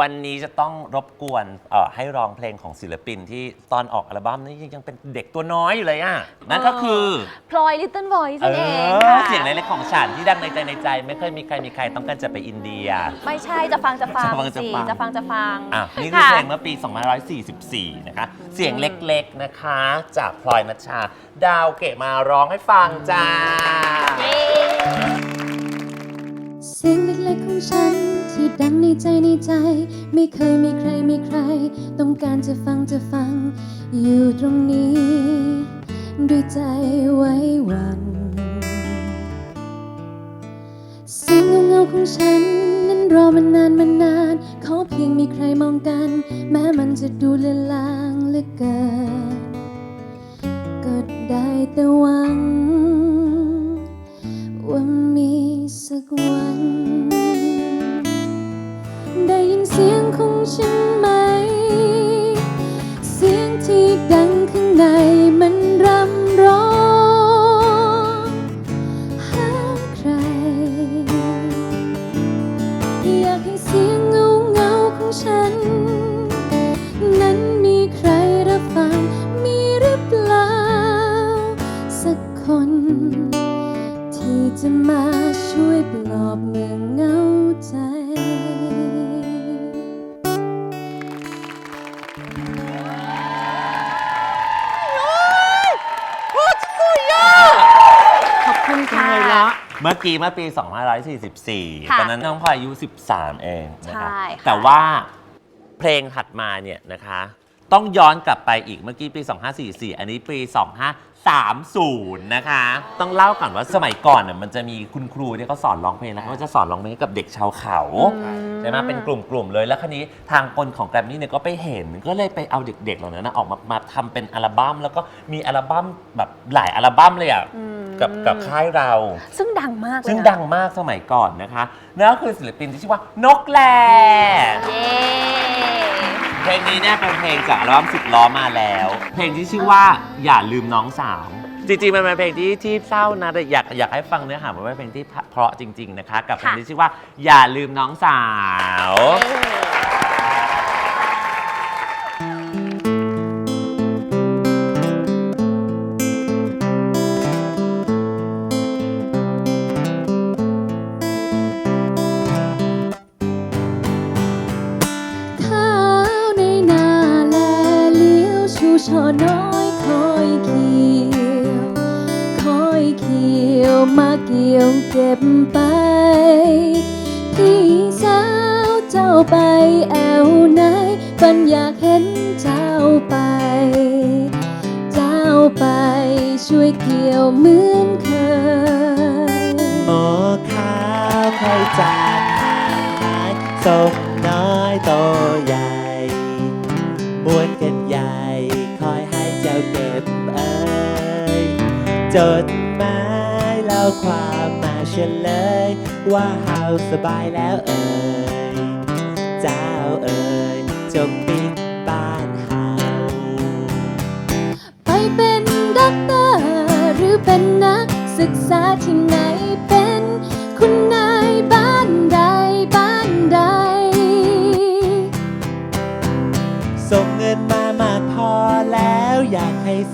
วันนี้จะต้องรบกวนเอ่อให้ร้องเพลงของศิลปินที่ตอนออกอัลบั้มนี้ยังเป็นเด็กตัวน้อยอยู่เลยอะ นั่นก็คือพลอยลิตเติ้ลบอยเอนั่นเองอค่ะเสียงเล็กๆของฉันที่ดังในใจในใจ ไม่เคยมีใครมีใครต้องการจะไปอินเดีย ไม่ใช่จะฟังจะฟังจะฟังจะสิฟัง จะฟังจะฟังอะนี่คือค่ะเพลงเมื่อปี 2544 นะคะ เสียงเล็กๆนะคะ จากพลอยนัชชา ดาวเกะมาร้องให้ฟังจ้า เย้เสียงเล็กๆของฉัน ที่ดังในใจในใจ ไม่เคยมีใครมีใคร ต้องการจะฟังจะฟัง อยู่ตรงนี้ ด้วยใจไว้วันเสียงเงาๆของฉัน นั้นรอมานานมานาน ขอเพียงมีใครมองกัน แม้มันจะดูเลือนลางเหลือเกินก็ได้แต่หวังว่า สักวัน ได้ยินเสียงของฉันไหม ปลอบเมื่อเหงาใจขอบคุณค่ะ เมื่อกี้เมื่อปี 2544 ค่ะตอนนั้นน้องพลอยอายุ 13 เองนะคะใช่ค่ะ แต่ว่าเพลงถัดมาเนี่ยนะคะ ต้องย้อนกลับไปอีกเมื่อกี้ปี 2544 อันนี้ปี 2530 นะคะ ต้องเล่าก่อนว่าสมัยก่อนน่ะมันจะมีคุณครูที่เขาสอนร้องเพลงนะเขาจะสอนร้องเพลงให้กับเด็กชาวเขาใช่ไหมเป็นกลุ่มๆเลยแล้วคันนี้ทางคนของแกรมมี่เนี่ยก็ไปเห็นก็เลยไปเอาเด็กๆเหล่านั้นนะออกมามาทำเป็นอัลบั้มแล้วก็มีอัลบั้มแบบหลายอัลบั้มเลยอะอืมกับกับค่ายเรา ซึ่งดังมากเลยนะซึ่งดังมากสมัยก่อนนะคะนั่นก็คือศิลปินที่ชื่อว่านกแลเย้ เพลงนี้เนี่ยเป็นเพลงจากอัลบั้มสิบล้อมาแล้ว เพลงที่ชื่อว่าอย่าลืมน้องสาว จริงๆมันเป็นเพลงที่ที่เศร้านะแต่อยากอยากให้ฟังเนื้อหามันเป็นเพลงที่เพราะจริง ๆนะคะ กับเพลงที่ชื่อว่าอย่าลืมน้องสาว ช่อน้อยคอยเขียว คอยเขียวมาเกี่ยวเก็บไป พี่สาวเจ้าไปแอวไหนปันอยากเห็นเจ้าไป เจ้าไปช่วยเกี่ยวเหมือนเคยโอ้ข้าวใครจากหายศพน้อยโตใหญ่ จดหมายเล่าความมาเฉลย ว่าเฮาสบายแล้วเอ่ยเจ้าเอ่ยจงปิด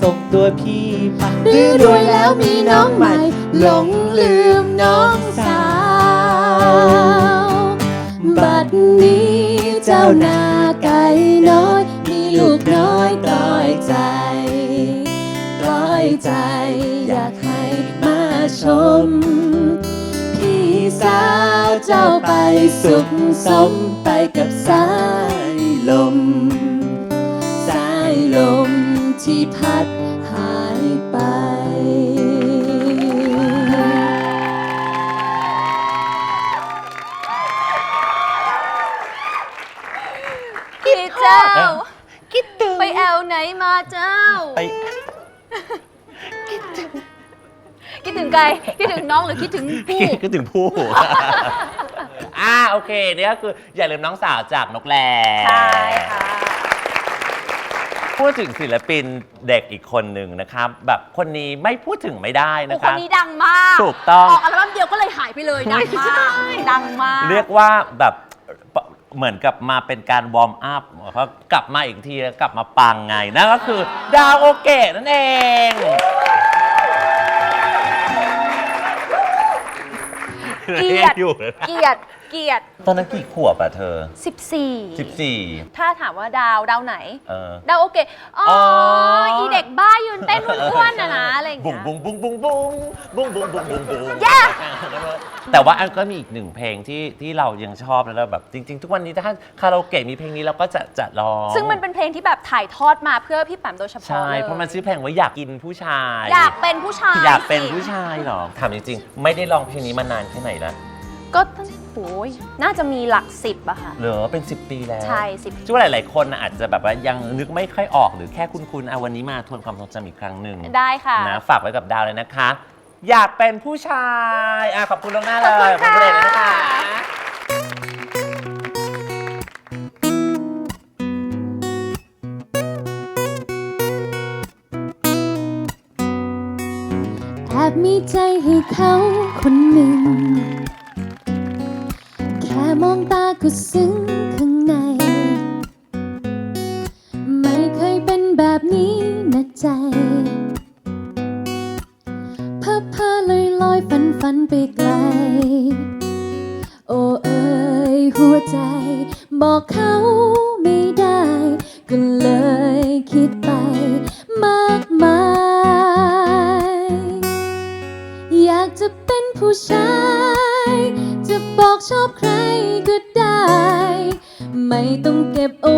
ส่งตัวพี่ไปหรือรวยแล้วมีน้องใหม่หลงลืมน้องสาว บัดนี้เจ้านาไก่น้อย มีลูกน้อยกลอยใจกลอยใจ อยากให้มาชม พี่สาวเจ้าไปสุขสมไปกับสายลม ที่พัดหายไป พี่เจ้า คิดถึงไปแอลไหนมาเจ้า ไปคิดถึงใครคิดถึงน้องหรือคิดถึงผู้ก็ถึงผู้ อ่าโอเคนี่ก็คืออย่าลืมน้องสาวจากนกแลใช่ค่ะ พูดถึงศิลปินเด็กอีกคนหนึ่งนะครับ แบบคนนี้ไม่พูดถึงไม่ได้โอ้นะคคนรับ นี้ดังมากถูกต้อง ออกอัลบั้มเดียวก็เลยหายไปเลยดังมากดังมากเรียกว่าแบบเหมือนกับมาเป็นการวอร์มอัพเขากลับมาอีกทีแล้วกลับมาปังไงนั่นก็คือดาวโอเกะนั่นเอง เกลียดอยู่เลยนะ เกลียดเกลียดตอนนั้นกี่ขวบอะเธอ 14 14 ถ้าถามว่าดาวดาวไหน เออ ดาวโอเคอ๋ออ๋ออีเด็กบ้ายืนเต้นอ้วนๆนะนะอะไรอย่างบุ้เงี้งยบุ้งบุ้งบุ้งบุ้งบุ้งบุ้งบุ้งบุ้งบุ้ง Yeah แต่ว่าอันก็มีอีกหนึ่งเพลงที่ที่เรายังชอบแล้วเราแบบจริง ๆ ทุกวันนี้ถ้าคาราโอเกะมีเพลงนี้เราก็จะจะร้องซึ่งมันเป็นเพลงที่แบบถ่ายทอดมาเพื่อพี่แปมโดยเฉพาะใช่เลยเพราะมันชื่อเพลงว่าอยากกินผู้ชาย อยากเป็นผู้ชายอยากเป็นสิผู้ชายเหรอถามจริงๆ ไม่ได้ร้องเพลงนี้มานานแค่ไหนแล้ว ก็ตั้งโอ้ยน่าจะมีหลักสิบอะค่ะ เหรอเป็น 10 ปีแล้วใช่สิบช่วยหลาย ๆ คนน่ะอาจจะแบบว่ายังนึกไม่ค่อยออกหรือแค่คุ้นๆเอาวันนี้มาทวนความทรงจำอีกครั้งหนึ่งได้ค่ะ นะฝากไว้กับดาวเลยนะคะ อยากเป็นผู้ชายอะขอบคุณล่วงหน้าเลยขอบคุณค่ะณเอกเลยนะคะ แอบมีใจให้เขาคนหนึ่งแค่ มองตาก็ซึ้งข้างใน ไม่เคยเป็นแบบนี้นะใจเพ้อเพ้อลอยลอยฝันฝันไปไกล โอ้เอ๋ยหัวใจ บอกเขาไม่ได้ ก็เลยคิดไปมากมาย อยากจะเป็นผู้ชาย เก็บเอาไว้